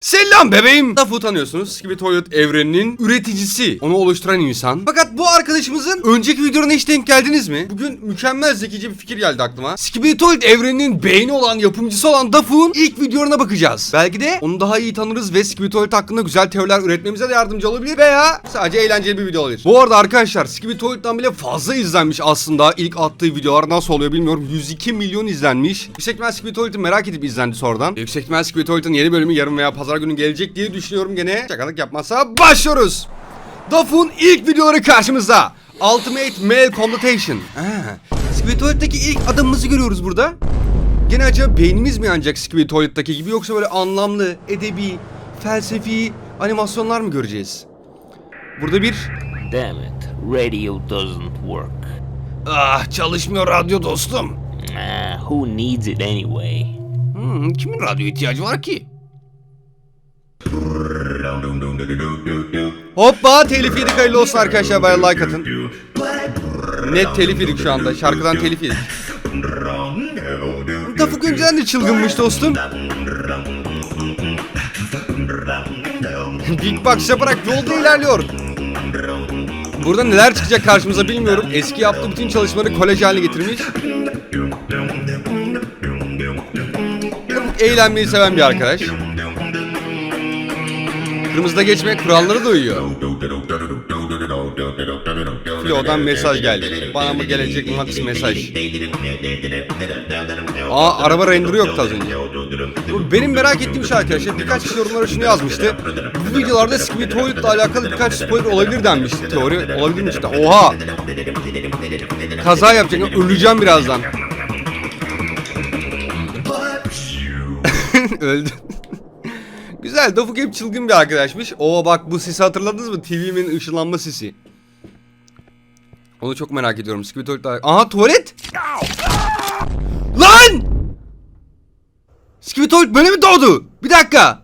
Selam bebeğim. Lafı tanıyorsunuz. Skibidi Toilet evreninin üreticisi. Onu oluşturan insan. Fakat bu arkadaşımızın önceki videolarına hiç denk geldiniz mi? Bugün mükemmel zekice bir fikir geldi aklıma. Skibidi Toilet evreninin beyni olan, yapımcısı olan Dafu'nun ilk videolarına bakacağız. Belki de onu daha iyi tanırız ve Skibidi Toilet hakkında güzel teoriler üretmemize de yardımcı olabilir veya sadece eğlenceli bir video olabilir. Bu arada arkadaşlar Skibidi Toilet'tan bile fazla izlenmiş aslında. İlk attığı videolar nasıl oluyor bilmiyorum. 102 milyon izlenmiş. Yüksek ihtimal Skibidi Toilet'ı merak edip izlendi sonradan. Yüksek ihtimal Skibidi Toilet'ın yeni bölümü yarın veya pazar günü gelecek diye düşünüyorum gene. Şakalık yapmazsa başlıyoruz. Dafun ilk videoları karşımızda. Ultimate Male Computation. Skibidi Toilet'taki ilk adımımızı görüyoruz burada. Gene acaba beynimiz mi yanacak Skibidi Toilet'taki gibi yoksa böyle anlamlı, edebi, felsefi animasyonlar mı göreceğiz? Burada bir... Damn it, radio doesn't work. Ah çalışmıyor radyo dostum. Ah, who needs it anyway? Hmm, kimin radyo ihtiyacı var ki? Hoppa telif yedik hayırlı olsun arkadaşlar bana like atın. Net telif yedik şu anda şarkıdan telif yedik. Tafuk önceden de çılgınmış dostum. Big Box yaparak yolda ilerliyor. Burada neler çıkacak karşımıza bilmiyorum. Eski yaptığı bütün çalışmaları kolej haline getirmiş. Eğlenmeyi seven bir arkadaş. Kırmızıda geçme kuralları da uyuyor. Filo'dan mesaj geldi. Bana mı gelecek max mesaj? Aa araba render'ı yoktu az önce. Bu Benim merak ettiğim şey arkadaşlar birkaç kişi yorumlara şunu yazmıştı. Bu videolarda Skibidi Toilet'la alakalı birkaç spoiler olabilir denmişti. Teori olabilir mi işte? Oha! Kaza yapacak. Öleceğim birazdan. Öldü. Güzel. Dafuk hep çılgın bir arkadaşmış. Oo bak bu sisi hatırladınız mı? TV'min ışınlanma sisi. Onu çok merak ediyorum. Skibidi Toilet'la... Aha tuvalet! Lan! Skibidi Toilet böyle mi doğdu? Bir dakika.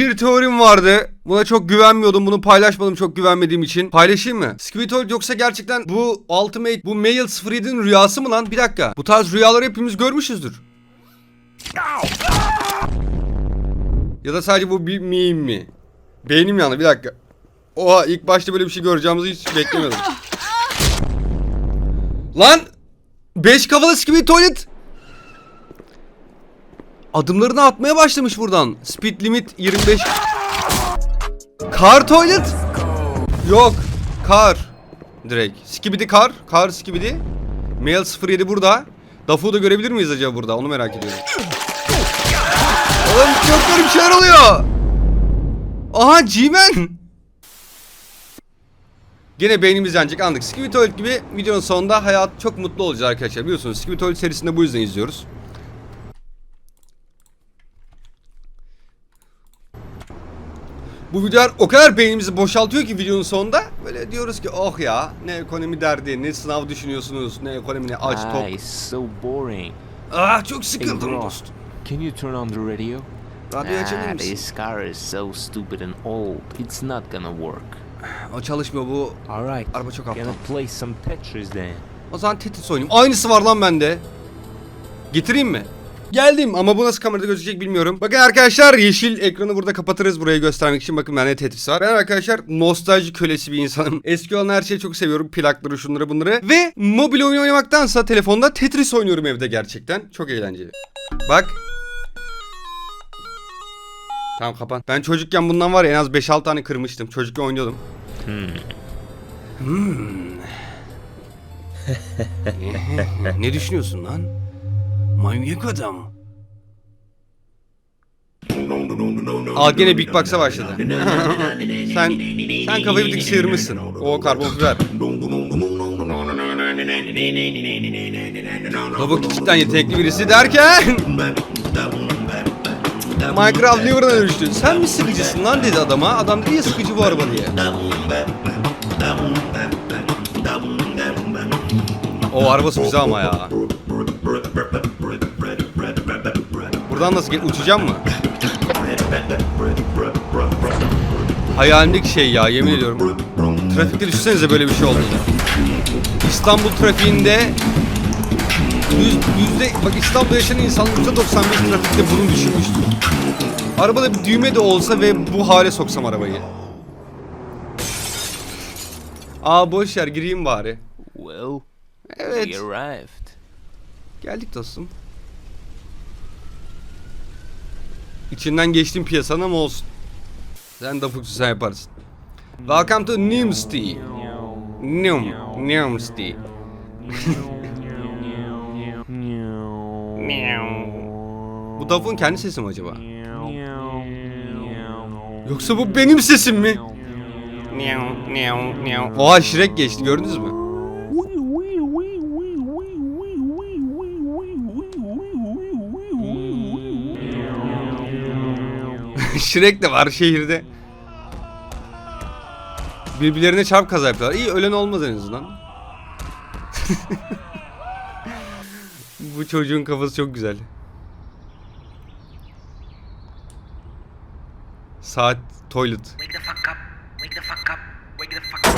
Bir teorim vardı. Buna çok güvenmiyordum. Bunu paylaşmadım çok güvenmediğim için. Paylaşayım mı? Toilet yoksa gerçekten bu Ultimate, bu Male 07'nin rüyası mı lan? Bir dakika. Bu tarz rüyaları hepimiz görmüşüzdür. Ya da sadece bu bir meme mi? Beynim yandı bir dakika. Oha ilk başta böyle bir şey göreceğimizi hiç beklemiyordum. Lan! Beş kafalı Skibidi Toilet! Adımlarını atmaya başlamış buradan. Speed limit 25. Car toilet? Yok. Car. Direkt. Skibidi car. Car skibidi. Mail 07 burada. Dafu'yu da görebilir miyiz acaba burada? Onu merak ediyorum. Oğlum çok garip şeyler oluyor. Aha G-Man. Gene beynimiz yanacak anladık. Skibidi Toilet gibi videonun sonunda hayat çok mutlu olacağız arkadaşlar. Biliyorsunuz Skibidi Toilet serisinde bu yüzden izliyoruz. Bu videolar o kadar beynimizi boşaltıyor ki videonun sonunda böyle diyoruz ki oh ya ne ekonomi derdi ne sınav düşünüyorsunuz ne ekonomi ne aç Ah, tok. it's so boring. Ah çok Hey sıkıldım bro, dostum. can you turn on the radio? Radyoyu açabilir Ah, misin? this car is so stupid and old. It's not gonna work. O çalışmıyor bu. Alright, Araba çok aptal. gonna play some Tetris then. O zaman Tetris oynayayım. Aynısı var lan bende. Getireyim mi? Geldim ama bu nasıl kamerada gözükecek bilmiyorum. Bakın arkadaşlar yeşil ekranı burada kapatırız burayı göstermek için. Bakın bende Tetris var. Ben arkadaşlar nostalji kölesi bir insanım. Eski olan her şeyi çok seviyorum. Plakları şunları bunları. Ve mobil oyun oynamaktansa telefonda Tetris oynuyorum evde gerçekten. Çok eğlenceli. Bak. Tamam kapan. Ben çocukken bundan var ya en az 5-6 tane kırmıştım. Çocukken oynuyordum. Hmm. ne düşünüyorsun lan? Manyak adam. Aa gene Big Box'a başladı. sen sen kafayı bir sıyırmışsın. O karbon fiber. Baba küçükten yetenekli birisi derken Minecraft Liver'a dönüştü. Sen mi sıkıcısın lan dedi adama. Adam dedi ya sıkıcı bu araba diye. O arabası güzel ama ya. Buradan nasıl ge- uçacağım mı? Hayalimdeki şey ya yemin ediyorum. Trafikte düşünsenize böyle bir şey olduğunu. İstanbul trafiğinde yüz, yüzde bak İstanbul'da yaşayan insanın yüzde 95 trafikte bunu düşünmüştür. Arabada bir düğme de olsa ve bu hale soksam arabayı. Aa boş yer gireyim bari. Well, Evet. we arrived. Geldik dostum. İçinden geçtim piyasanın ama olsun. Sen de fuksu sen yaparsın. Welcome to Nimsty. Nim, Nimsty. Bu Daf'ın kendi sesi mi acaba? Yoksa bu benim sesim mi? Oha Shrek geçti gördünüz mü? Shrek de var şehirde. Birbirlerine çarp kaza yapıyorlar. İyi ölen olmaz en azından. Bu çocuğun kafası çok güzel. Saat toilet. Wake the fuck up. Wake the fuck up. Wake the fuck up.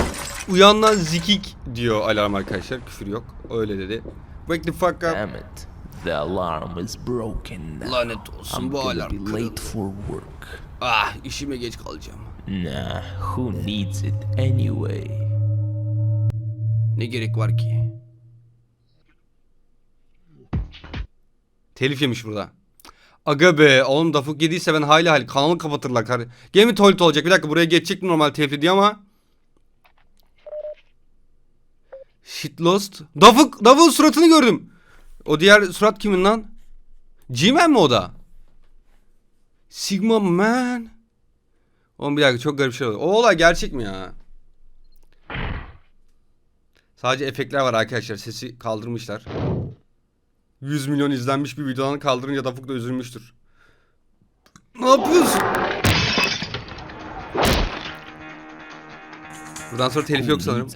Uyan lan zikik diyor alarm arkadaşlar. Küfür yok. Öyle dedi. Wake the fuck up. Damn it. The alarm is broken now. Lanet olsun I'm bu gonna alarm be kırıldı. late for work. Ah işime geç kalacağım. Nah, who needs it anyway? Ne gerek var ki? Telif yemiş burada. Aga be oğlum Dafuk yediyse ben hayli hayli kanalı kapatırlar. kar- Gene mi tuvalet olacak? Bir dakika buraya geçecek normal telif diye ama. Shit lost. Dafuk, Dafuk'un suratını gördüm. O diğer surat kimin lan? G-Man mi o da? Sigma Man. Oğlum bir dakika çok garip şey oldu. O olay gerçek mi ya? Sadece efektler var arkadaşlar. Sesi kaldırmışlar. 100 milyon izlenmiş bir videodan kaldırınca Dafuk da üzülmüştür. Ne yapıyorsun? Buradan sonra telif yok sanırım.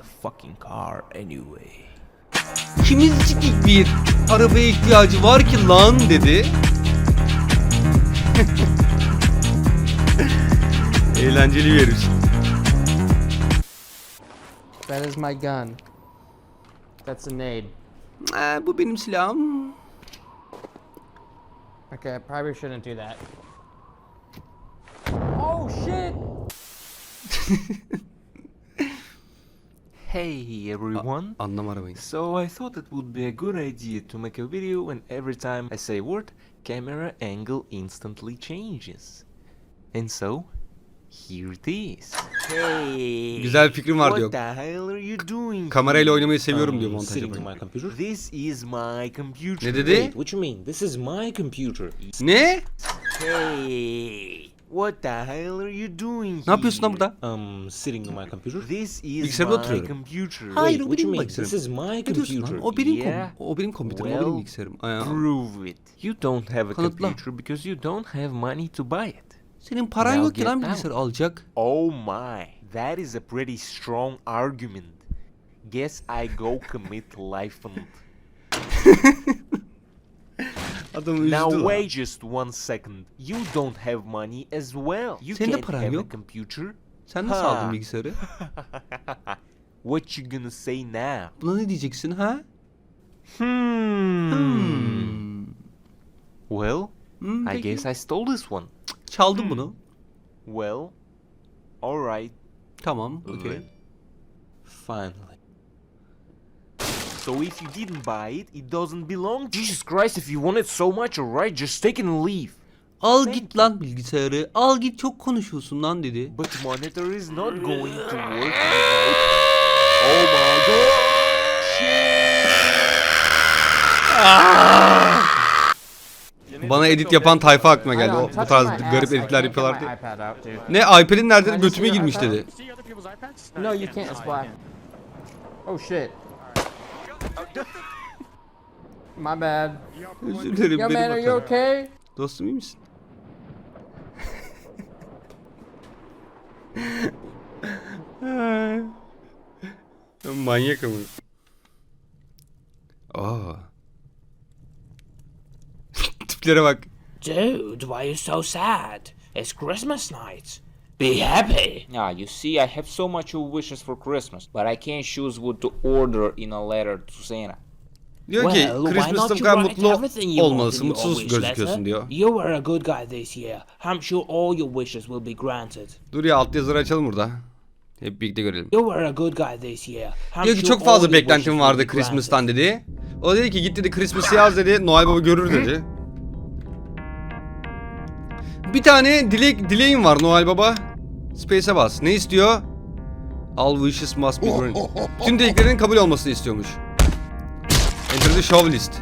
Kimizcik bir arabaya ihtiyacı var ki lan dedi. Eğlenceli bir herif. That is my gun. That's a nade. Ee, bu benim silahım. Okay, I probably shouldn't do that. Oh shit! Hey everyone. Anlam arabayı. So I thought it would be a good idea to make a video and every time I say a word, camera angle instantly changes. And so, here it is. Hey! Güzel fikrim var what diyor. the hell are you doing? Kamerayla oynamayı seviyorum diyor montaj sitting my computer. This is my computer. Ne dedi? Wait, what you mean? This is my computer. Ne? Hey! What the hell are you doing Ne yapıyorsun lan here? burada? Um, sitting on my computer. This is Bilgisayarda my oturuyorum. computer. Hayır, Wait, o what you benim mean? This bilgisayarım. is my Ne diyorsun computer. lan? O benim kom Yeah. o benim kompüterim, o benim Well, bilgisayarım. Aa, Prove it. You don't have a Kanıtla. computer because you don't have money to buy it. Senin paran Now yok ki get lan out. bilgisayar alacak. Oh my, that is a pretty strong argument. Guess I go commit life and Adam üzdü Now lan. wait just one second. You don't have money as well. You Senin de can't paran have yok. a computer. Sen nasıl Ha. aldın bilgisayarı? What you gonna say now? Buna ne diyeceksin ha? Hmm. Hmm. Well, Hmm, I peki. guess I stole this one. Çaldım bunu. Well, all right. Tamam, then. okey. Finally. So if you didn't buy it, it doesn't belong. Jesus Christ! If you want it so much, alright, just take it and leave. Al Thank git lan bilgisayarı. Al git çok konuşuyorsun lan dedi. But monitor is not going to work. Oh my god! Bana edit yapan tayfa aklıma I geldi. O, bu tarz garip editler yapıyorlardı. Ne iPad'in nerede? Götüme girmiş dedi. No, you can't. It's black. Oh shit. My bad. Özür dilerim Yo, man, are you hatam. okay? Dostum iyi misin? Manyak ama. Aa. Tiplere bak. Dude, why are you so sad? It's Christmas night. Be happy. Ah, you see, I have so much wishes for Christmas, but I can't choose what to order in a letter to Santa. Diyor ki Well, why Christmas'ta bu you kadar write mutlu everything you want olmalısın, mutsuz gözüküyorsun diyor. You were a good guy this year. I'm sure all your wishes will be granted. Dur ya alt yazıları açalım burada. Hep birlikte görelim. You were a good guy this year. I'm Diyor ki sure çok all fazla your wishes beklentim will vardı be granted. Christmas'tan dedi. O dedi ki git dedi Christmas'ı yaz dedi. Noel Baba görür dedi. Bir tane dilek dileğim var Noel Baba. Space'e bas. Ne istiyor? All wishes must be granted. Tüm dileklerin kabul olmasını istiyormuş. Enter the show list.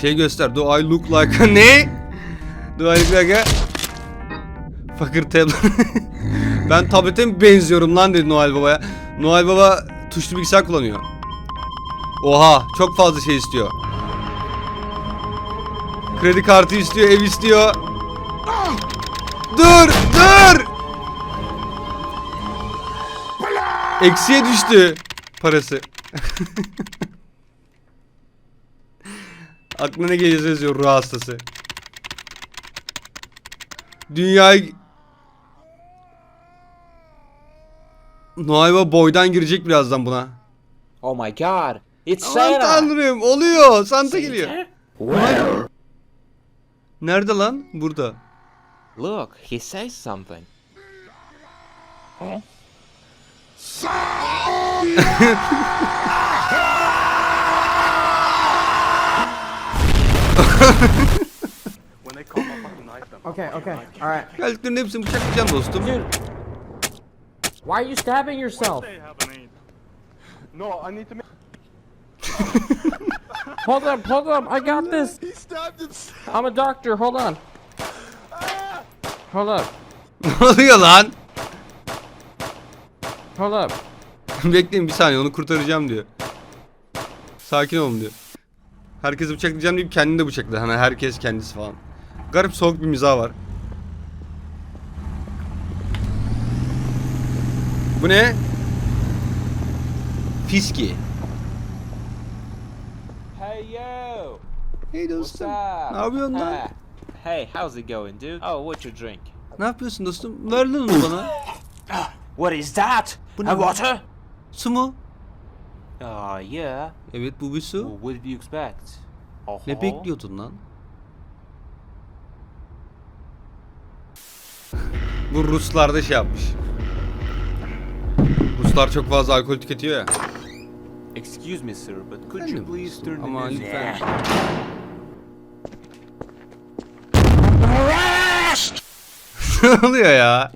Şey göster. Do I look like a ne? Do I look like a Fakir tablet. ben tablete mi benziyorum lan dedi Noel Baba'ya. Noel Baba tuşlu bilgisayar kullanıyor. Oha çok fazla şey istiyor. Kredi kartı istiyor, ev istiyor. Dur, dur. Eksiye düştü parası. Aklına ne geliyorsa yazıyor ruh hastası. Dünyayı... Baba boydan girecek birazdan buna. Oh my god, it's Aman Santa! tanrım oluyor. Santa geliyor. Where? Nerede lan? Burada. Look, he says something. Okay, okay, alright. Geldiklerinin hepsini bıçaklayacağım dostum. Dude. Why are you stabbing yourself? No, I need to make. Hold up, hold up, I got this. He stabbed himself. I'm a doctor, hold on. Up, ne oluyor lan? up. Bekleyin bir saniye onu kurtaracağım diyor. Sakin olun diyor. Herkesi bıçaklayacağım deyip kendini de bıçakladı. Hani herkes kendisi falan. Garip soğuk bir mizah var. Bu ne? Fiski. Hey yo! Hey dostum. Ne yapıyorsun lan? Hey, how's it going, dude? Oh, what you drink? Ne yapıyorsun dostum? Ver lan onu bana. What is that? Bu ne A water? Su mu? Ah, yeah. Evet bu bir su. What did you expect? Oh, Ne bekliyordun lan? Bu Ruslar da şey yapmış. Ruslar çok fazla alkol tüketiyor ya. Excuse me, sir, but could you please turn the ama music lütfen. Ne oluyor ya?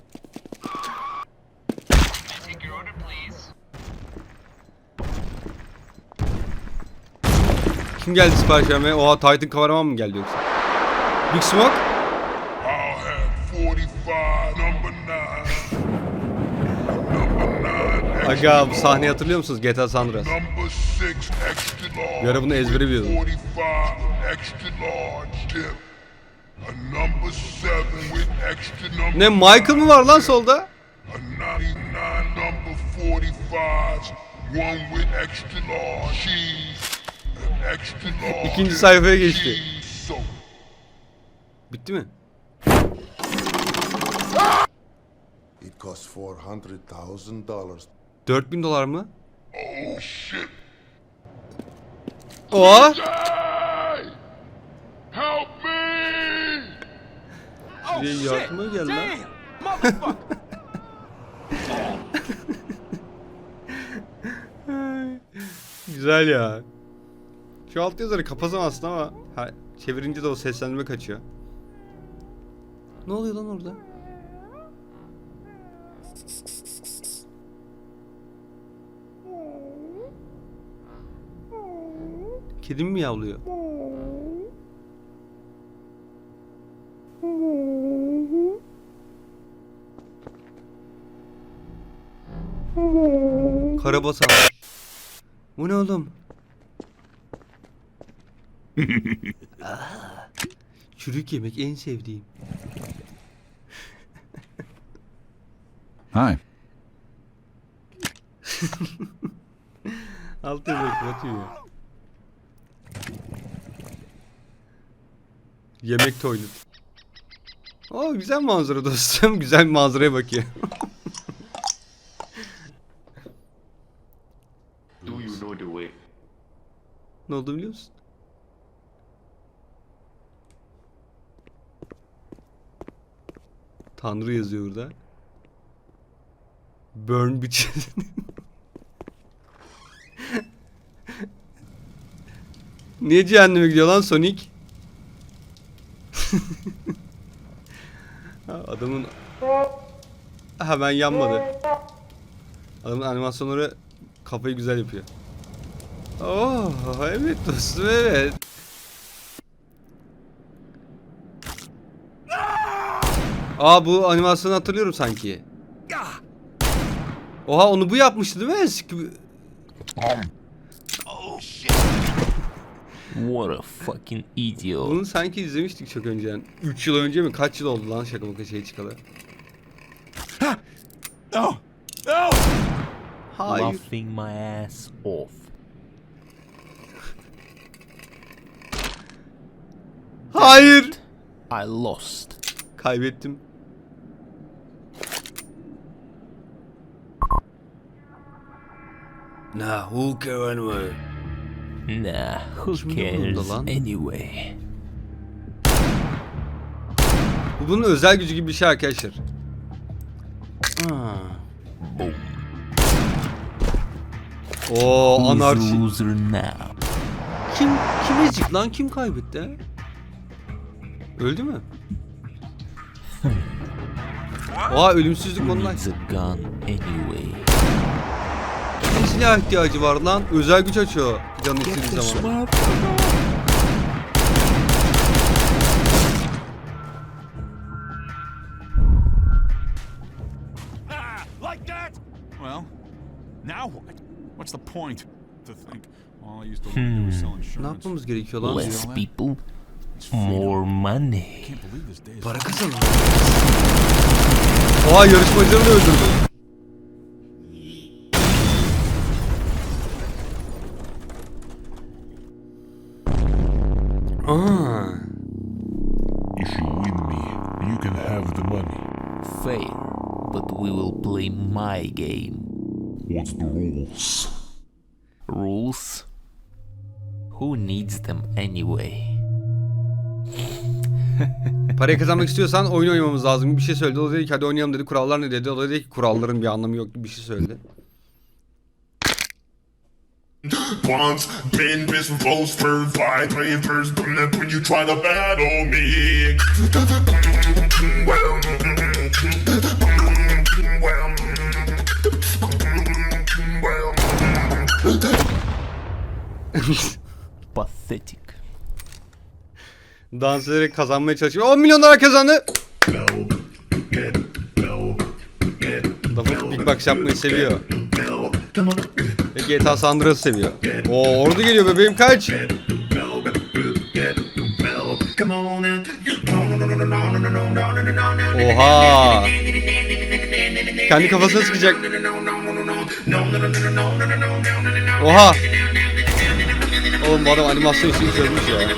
Kim geldi sipariş vermeye? Oha Titan kameraman mı geldi yoksa? Big Smoke? I'll have 45 number 9. Number 9 Aga bu sahneyi hatırlıyor musunuz? GTA San Andreas. Number 6 extra large. Bir ara bunu ezbere biliyordum. Ne Michael mı var lan solda? A 99 number 45s. One with extra large cheese. An extra large İkinci sayfaya geçti. Bitti mi? It costs four hundred thousand dollars. 4000 dolar mı? Oh shit. Oha! Şuraya yardıma gel lan. Güzel ya. Şu alt yazarı kapasam aslında ama ha, çevirince de o seslendirme kaçıyor. Ne oluyor lan orada? Kedim mi yavlıyor? Karabasan. Bu ne oğlum? Aa, Çürük yemek en sevdiğim. Hi. Alt kapatıyor ya. Yemek tuvalet. Oo güzel manzara dostum. Güzel bir manzaraya bakıyor. Do you know the way? Ne oldu biliyor musun? Tanrı yazıyor burada. Burn bitches. Niye cehenneme gidiyor lan Sonic? Adamın hemen yanmadı. Adamın animasyonları kafayı güzel yapıyor. Oh evet dostum evet. Aa bu animasyonu hatırlıyorum sanki. Oha onu bu yapmıştı değil mi? What a fucking idiot. Bunu sanki izlemiştik çok önceden. 3 yıl önce mi? Kaç yıl oldu lan şaka maka şey çıkalı? No! No! Hayır. Laughing my ass off. Hayır. I lost. Kaybettim. Nah, who care anyway? Nah, who cares anyway? Bu bunun özel gücü gibi bir şey arkadaşlar. Aa. Oo Who's the anarşi. Kim kim ezik lan kim kaybetti? Öldü mü? Oha ölümsüzlük online. Needs a gun anyway. Ne silah ihtiyacı var lan? Özel güç açıyor canı istediği zaman. Ah, like that? Well, now what? What's the point? To think all I used to want to do was sell Ne yapmamız gerekiyor lan? Less people. More money. Can't believe this day is Para kazanalım. Oha yarışmacıları da öldürdü. Aa. If you win me, you can have the money. Fair, but we will play my game. What's the rules? Rules? Who needs them anyway? Parayı kazanmak istiyorsan oyun oynamamız lazım bir şey söyledi. O dedi ki hadi oynayalım dedi. Kurallar ne dedi? O da dedi ki kuralların bir anlamı yok gibi bir şey söyledi. Once been this rose for five papers, when you try to battle me. Pathetic. Dans ederek kazanmaya çalışıyor. 10 milyon dolar kazandı. Dafa Big Box yapmayı seviyor. Ve GTA San Andreas'ı seviyor. Oo ordu geliyor bebeğim kaç. Oha. Kendi kafasına sıkacak. Oha. Oğlum bu adam animasyon işini çözmüş ya.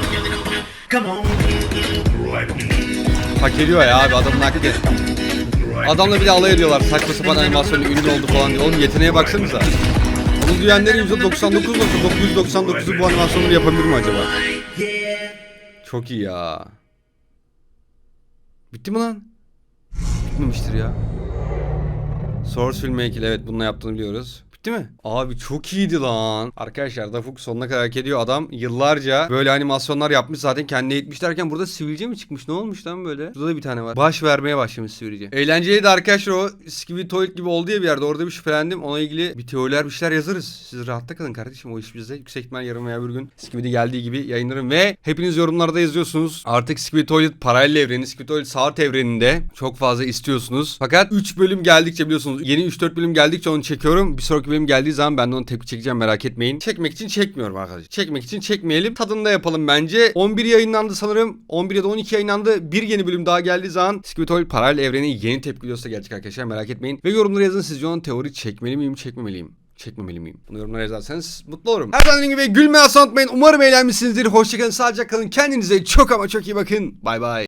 Hak ediyor ya abi adamın hakkı. Adamla bir de alay ediyorlar saçma sapan animasyonla ünlü oldu falan diye. Oğlum yeteneğe baksanıza. Onu duyanların %99.999'u bu animasyonları yapabilir mi acaba? Çok iyi ya. Bitti mi lan? Bitmemiştir ya. Source Filmmaker evet bununla yaptığını biliyoruz. Bitti mi? Abi çok iyiydi lan. Arkadaşlar Dafuk sonuna kadar hak ediyor. Adam yıllarca böyle animasyonlar yapmış zaten kendine yetmiş derken burada sivilce mi çıkmış? Ne olmuş lan böyle? Burada da bir tane var. Baş vermeye başlamış sivilce. Eğlenceliydi arkadaşlar o Skibidi Toilet gibi oldu ya bir yerde. Orada bir şüphelendim. Ona ilgili bir teoriler bir şeyler yazarız. Siz rahatta kalın kardeşim. O iş bizde. Yüksek ihtimal yarın veya bir gün Skibidi geldiği gibi yayınlarım. Ve hepiniz yorumlarda yazıyorsunuz. Artık Skibidi Toilet paralel evreni, Skibidi Toilet saat evreninde çok fazla istiyorsunuz. Fakat 3 bölüm geldikçe biliyorsunuz. Yeni 3-4 bölüm geldikçe onu çekiyorum. Bir sonraki bölüm geldiği zaman ben de onu tepki çekeceğim merak etmeyin. Çekmek için çekmiyorum arkadaşlar. Çekmek için çekmeyelim. Tadında yapalım bence. 11 yayınlandı sanırım. 11 ya da 12 yayınlandı. Bir yeni bölüm daha geldiği zaman Skibidi Toilet paralel evreni yeni tepki videosu gelecek arkadaşlar merak etmeyin. Ve yorumlara yazın sizce onun teori çekmeli miyim çekmemeliyim. Çekmemeli miyim? Bunu yorumlara yazarsanız mutlu olurum. Her zaman gibi gülmeyi asla unutmayın. Umarım eğlenmişsinizdir. Hoşçakalın, sağlıcakla kalın. Kendinize çok ama çok iyi bakın. Bay bay.